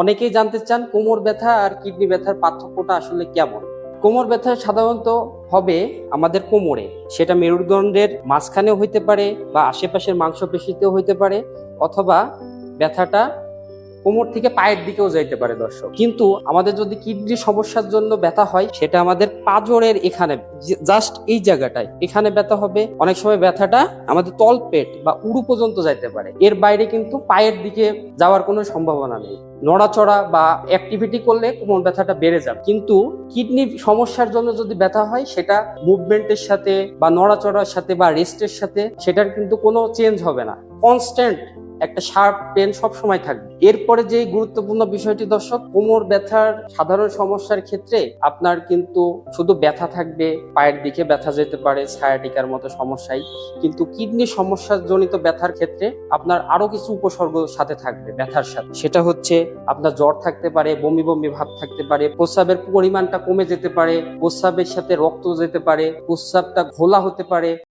অনেকেই জানতে চান কোমর ব্যথা আর কিডনি ব্যথার পার্থক্যটা আসলে কেমন। কোমর ব্যথা সাধারণত হবে আমাদের কোমরে, সেটা মেরুদণ্ডের মাঝখানেও হইতে পারে বা আশেপাশের মাংসপেশিতেও হইতে পারে অথবা ব্যথাটা কোমর থেকে পায়ের দিকেও যাইতে পারে দর্শক। কিন্তু আমাদের যদি কিডনি সমস্যার জন্য ব্যথা হয়, সেটা আমাদের পাজরের এখানে, জাস্ট এই জায়গাটায়, এখানে ব্যথা হবে। অনেক সময় ব্যথাটা আমাদের তলপেট বা উড়ু পর্যন্ত যাইতে পারে। এর বাইরে কিন্তু পায়ের দিকে যাওয়ার কোনো সম্ভাবনা নেই। নড়াচড়া বা অ্যাক্টিভিটি করলে কোমর ব্যথাটা বেড়ে যাবে। কিন্তু কিডনি সমস্যার জন্য যদি ব্যথা হয়, সেটা মুভমেন্টের সাথে বা নড়াচড়ার সাথে বা রেস্টের সাথে, সেটার কিন্তু কোনো চেঞ্জ হবে না। কনস্ট্যান্ট একটা শার্প পেন সব সময় থাকবে। এরপরে যে গুরুত্বপূর্ণ বিষয়টি দর্শক, কোমর ব্যথার সাধারণ সমস্যার ক্ষেত্রে আপনার কিন্তু শুধু ব্যথা থাকবে, পায়ের দিকে ব্যথা যেতে পারে ছায়াটিকার মতো সমস্যায় কিন্তু কিডনি সমস্যা জনিত ব্যথার ক্ষেত্রে আপনার আরও কিছু উপসর্গ সাথে থাকবে ব্যথার সাথে। সেটা হচ্ছে আপনার জ্বর থাকতে পারে, বমি বমি ভাব থাকতে পারে, প্রস্রাবের পরিমাণটা কমে যেতে পারে, প্রস্রাবের সাথে রক্ত যেতে পারে, প্রস্রাবটা ঘোলা হতে পারে।